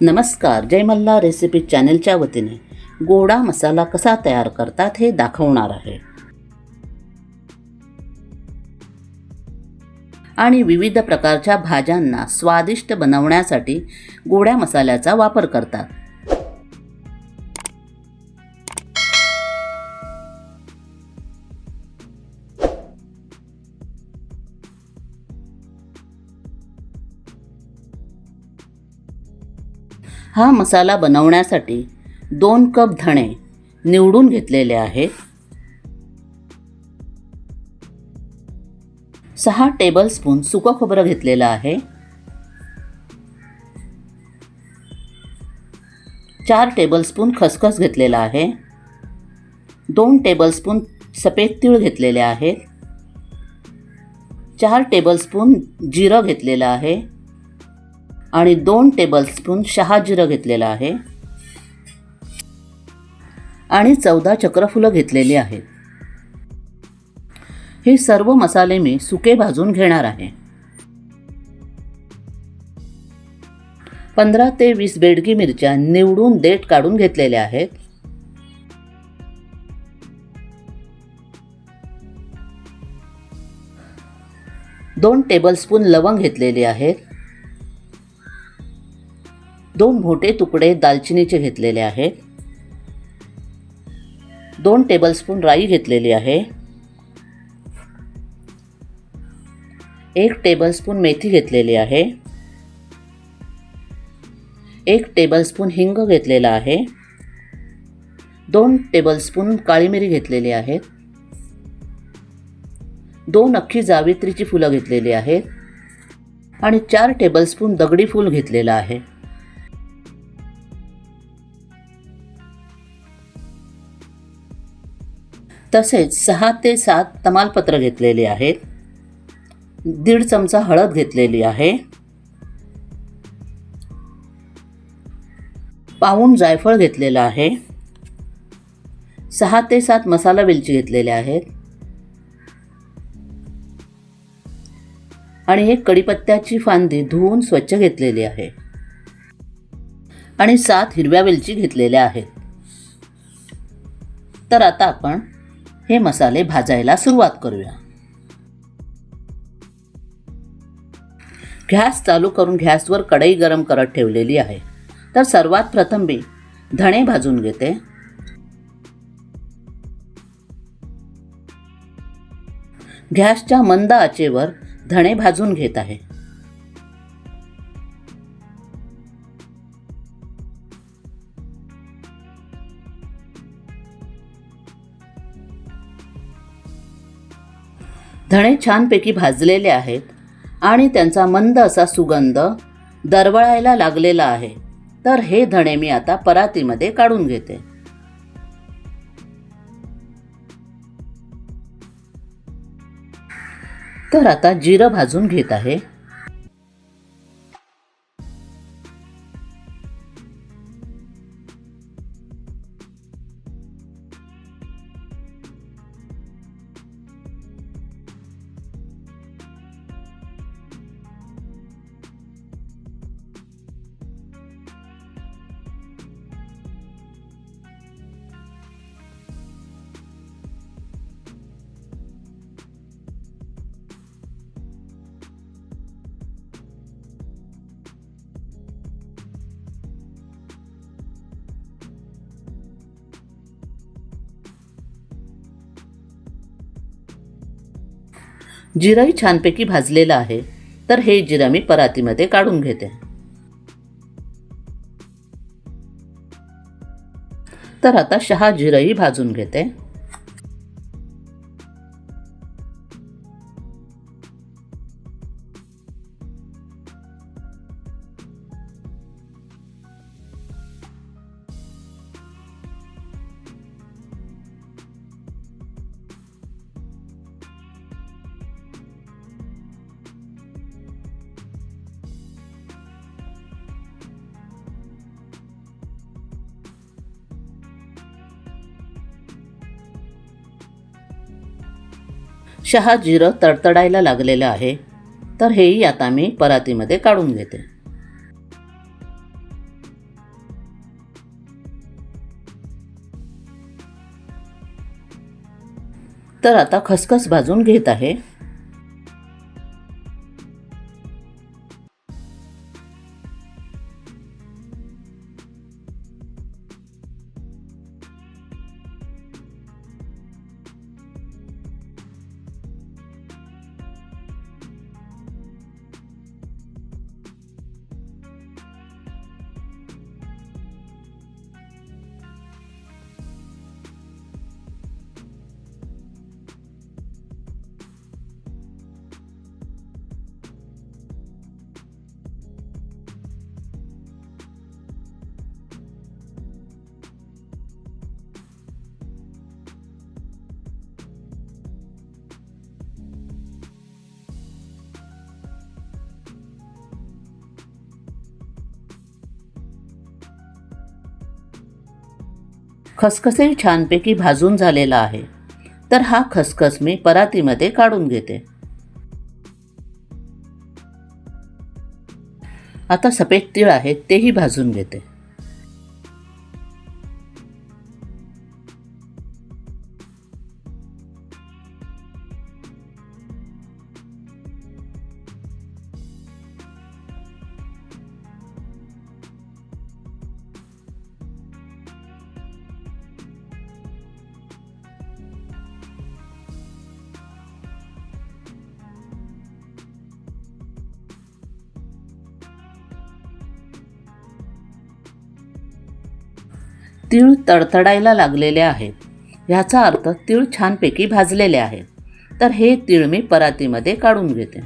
नमस्कार जय रेसिपी चॅनलच्या वतीने. गोडा मसाला कसा तयार करतात हे दाखवणार आहे. आणि विविध प्रकारच्या भाज्यांना स्वादिष्ट बनवण्यासाठी गोड्या मसाल्याचा वापर करतात. हा मसाला बनवण्यासाठी दोन कप धणे निवडून घेतलेले आहेत. सहा टेबलस्पून सुकं खोबरं घेतलेलं आहे. चार टेबलस्पून खसखस घेतलेला आहे. दोन टेबलस्पून सफेद तीळ घेतलेले आहेत. चार टेबलस्पून जिरं घेतलेलं आहे. आणि दोन टेबलस्पून शहा जिरं घेतलेलं आहे. आणि चौदा चक्रफुलं घेतलेली आहेत. हे सर्व मसाले मी सुके भाजून घेणार आहे. पंधरा ते वीस बेडगी मिरच्या निवडून देठ काढून घेतलेल्या आहेत. दोन टेबलस्पून लवंग घेतलेले आहेत. दोन मोठे तुकडे दालचिनीचे घेतलेले आहेत दोन टेबलस्पून राई घेतलेली आहे. एक टेबलस्पून मेथी घेतलेली आहे. एक टेबलस्पून हिंग घेतलेला आहे. दोन टेबलस्पून काळी मिरी घेतलेली आहेत दोन अख्खी जावित्रीची फुलं घेतलेली आहेत. आणि चार टेबलस्पून दगडी फूल घेतलेलं आहे. तसेच सहा ते सात तमालपत्र घेतलेली आहेत. दीड चमचा हळद घेतलेली आहे. पाऊण जायफळ घेतलेलं आहे. सहा ते सात मसाला वेलची घेतलेल्या आहेत. आणि एक कढीपत्त्याची फांदी धुवून स्वच्छ घेतलेली आहे. आणि सात हिरव्या वेलची घेतलेल्या आहेत. तर आता आपण हे मसाले भाजायला सुरुवात करूया. गॅस चालू करून गॅसवर कढई गरम करत ठेवलेली आहे. तर सर्वात प्रथम मी धणे भाजून घेते. गॅसच्या मंद आचेवर धणे भाजून घेत आहे. धणे छानपैकी भाजलेले आहेत आणि त्यांचा मंद असा सुगंध दरवळायला लागलेला आहे. तर हे धणे मी आता परातीमध्ये काढून घेते. तर आता जिरं भाजून घेत आहे. जिरंही छानपैकी भाजलेलं आहे तर हे जिरं मी परातीमध्ये काढून घेते. तर आता शहा जिरंही भाजून घेते. शहा जिरं तडतडायला लागलेलं आहे. तर हेही आता मी परातीमध्ये काढून घेते. तर आता खसखस भाजून घेत आहे. खसखसही छानपैकी भाजून झालेला आहे. तर हा खसखस मी परातीमध्ये काढून घेते. आता सफेद तीळ आहेत तेही भाजून घेते. तीळ तडतडायला लागलेले आहेत ह्याचा अर्थ तीळ छानपैकी भाजलेले आहेत तर हे तीळ मी परातीमध्ये काढून घेते.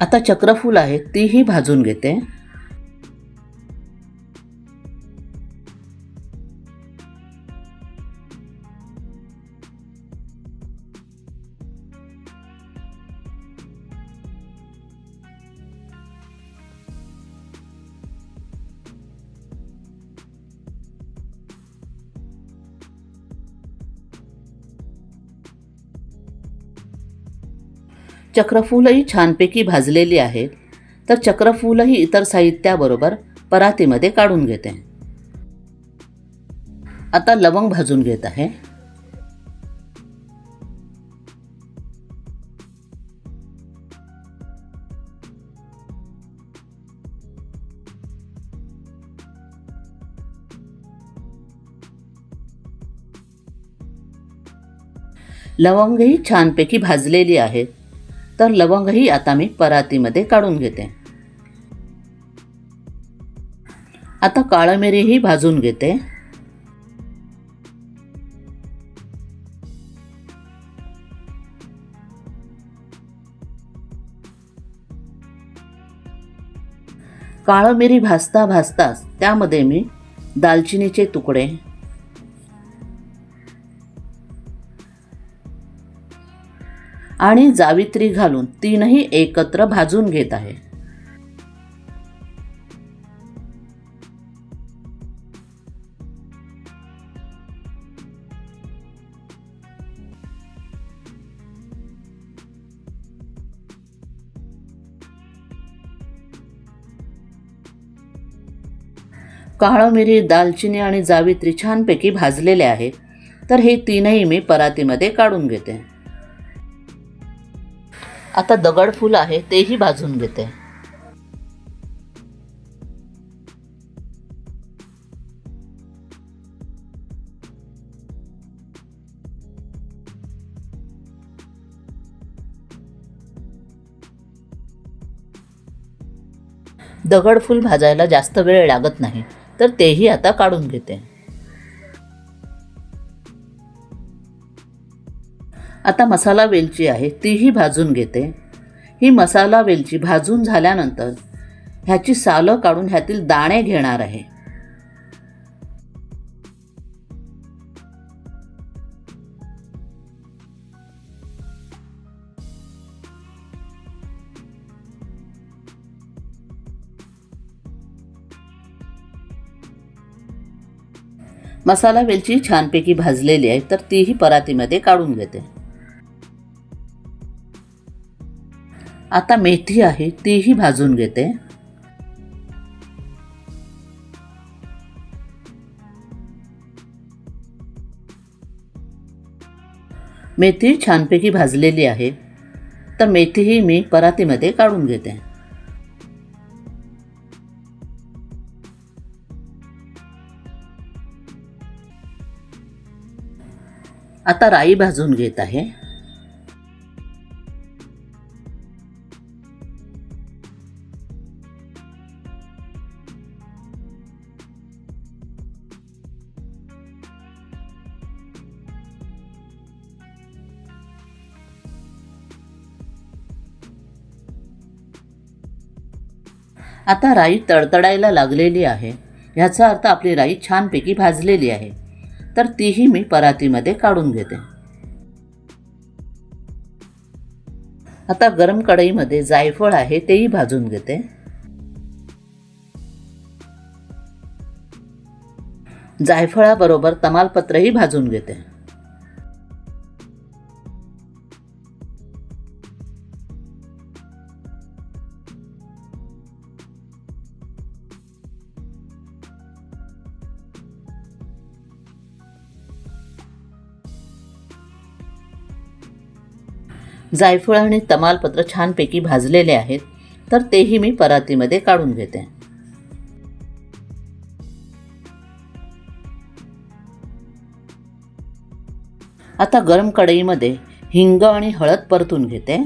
आता चक्रफूल आहे तीही भाजून घेते. चक्रफूलही छानपैकी भाजलेली आहेत तर चक्रफूलही इतर साहित्याबरोबर परातीमध्ये काढून घेते. आता लवंग भाजून घेत आहे. लवंगही छानपैकी भाजलेली आहेत. तर लवंगही आता मी परातीमध्ये काढून घेते. आता काळं मिरीही भाजून घेते. काळं मिरी भाजता भाजताच त्यामध्ये मी दालचिनीचे तुकडे आणि जावित्री घालून तीनही एकत्र भाजून घेत आहे. काळं मिरी दालचिनी आणि जावित्री छानपैकी भाजलेले आहे तर हे तीनही मी परातीमध्ये काढून घेते. आता दगड फूल आहे तेही भाजून घेते. दगडफूल भाजायला जास्त वेळ लागत नाही तर तेही आता काढून घेते. आता मसाला वेलची आहे तीही भाजून घेते. ही मसाला वेलची भाजून झाल्यानंतर ह्याची सालं काढून ह्यातील दाणे घेणार आहे. मसाला वेलची छानपैकी भाजलेली आहे तर तीही परातीमध्ये काढून घेते. आता मेथी आहे तीही भाजून घेते. मेथी छानपैकी भाजलेली आहे. तर मेथीही मी परातीमध्ये काढून घेते. आता राई भाजून घेत आहे. आता राई तडतडायला लागलेली आहे. ह्याचा अर्थ आपली राई छानपैकी भाजलेली आहे. तर तीही मी परातीमध्ये काढून घेते. आता गरम कढईमध्ये जायफळ आहे तेही भाजून घेते. जायफळाबरोबर तमालपत्रही भाजून घेते. जायफळ आणि तमालपत्र छानपैकी भाजलेले आहेत तर तेही मी परातीमध्ये काढून घेते. आता गरम कढईमध्ये हिंग आणि हळद परतून घेते.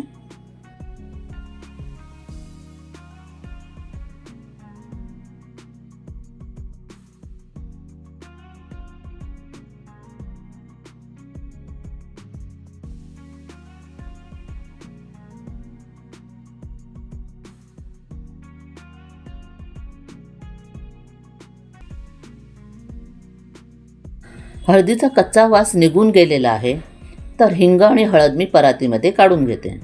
हळदीचा कच्चा वास निघून गेलेला आहे तर हिंग आणि हळद मी परातीमध्ये काढून घेते.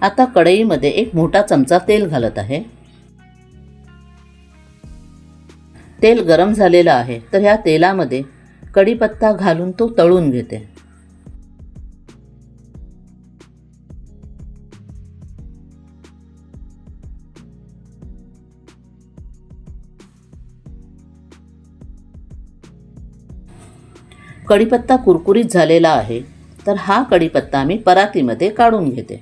आता कढईमध्ये एक मोठा चमचा तेल घालत आहे. तेल गरम झालेलं आहे तर ह्या तेलामध्ये कढीपत्ता घालून तो तळून घेते. कढीपत्ता कुरकुरीत झालेला आहे तर हा कढीपत्ता मी परातीमध्ये काढून घेते.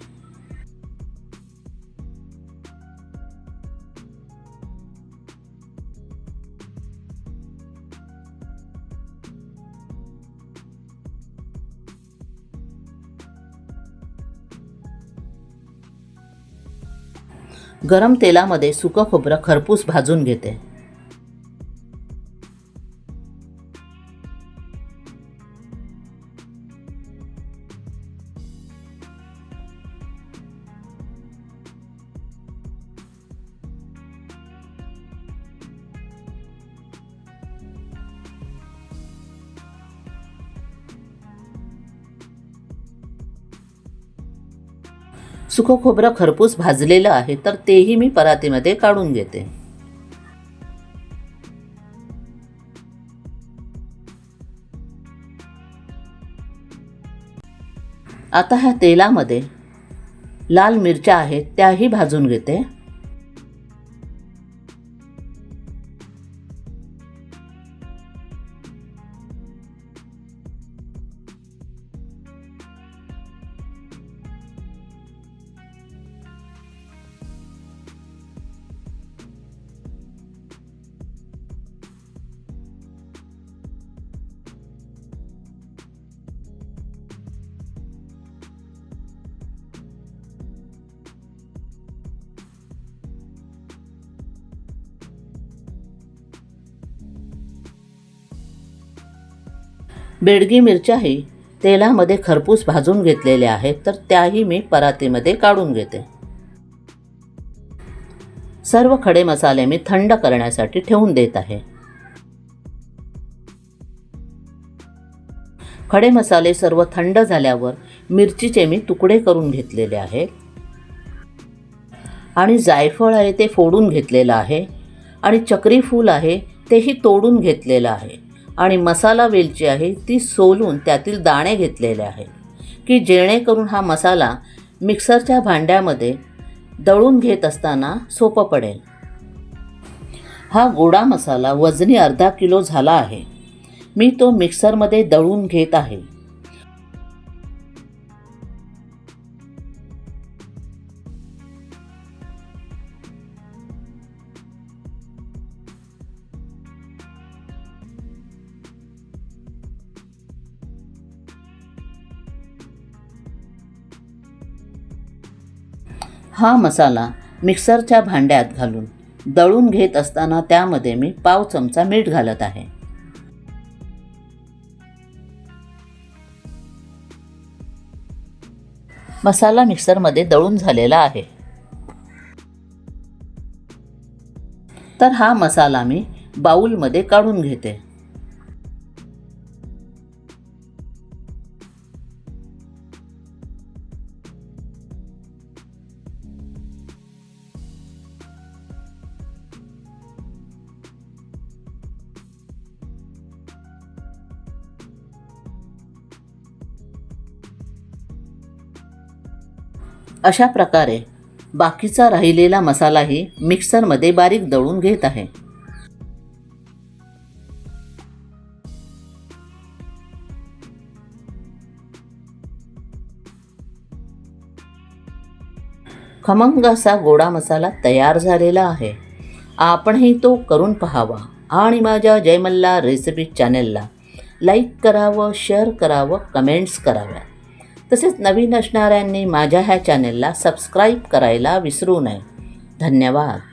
गरम तेलामध्ये सुकं खोबरं खरपूस भाजून घेते. सुकं खोबरं खरपूस भाजलेलं आहे तर तेही मी परातीमध्ये काढून घेते. आता ह्या तेलामध्ये लाल मिरच्या आहेत त्याही भाजून घेते. बेडगी मिरच्याही तेलामध्ये खरपूस भाजून घेतलेल्या आहेत तर त्याही मी परातीमध्ये काढून घेते. सर्व खडे मसाले मी थंड करण्यासाठी ठेवून देत आहे. खडे मसाले सर्व थंड झाल्यावर मिरचीचे मी तुकडे करून घेतलेले आहेत आणि जायफळ आहे ते फोडून घेतलेलं आहे. आणि चक्री फूल आहे तेही तोडून घेतलेलं आहे. आणि मसाला वेलची आहे ती सोलून त्यातील दाणे घेतलेले आहे की जेणेकरून हा मसाला मिक्सरच्या भांड्यामध्ये दळून घेत असताना सोपं पडेल. हा गोडा मसाला वजनी अर्धा किलो झाला आहे. मी तो मिक्सरमध्ये दळून घेत आहे. हा मसाला मिक्सरच्या भांड्यात घालून दळून घेत असताना त्यामध्ये मी पाव चमचा मीठ घालत आहे. मसाला मिक्सरमध्ये दळून झालेला आहे. तर हा मसाला मी बाऊलमध्ये काढून घेते. अशा प्रकारे बाकीचा राहिलेला मसालाही मिक्सरमध्ये बारीक दळून घेत आहे. खमंग असा गोडा मसाला तयार झालेला आहे. आपणही तो करून पहावा आणि माझ्या जयमल्ला रेसिपी चॅनेलला लाईक करावं शेअर करावं कमेंट्स कराव्या तसेच नवीन असणाऱ्यांनी माझ्या ह्या चॅनेलला सबस्क्राईब करायला विसरू नये. धन्यवाद.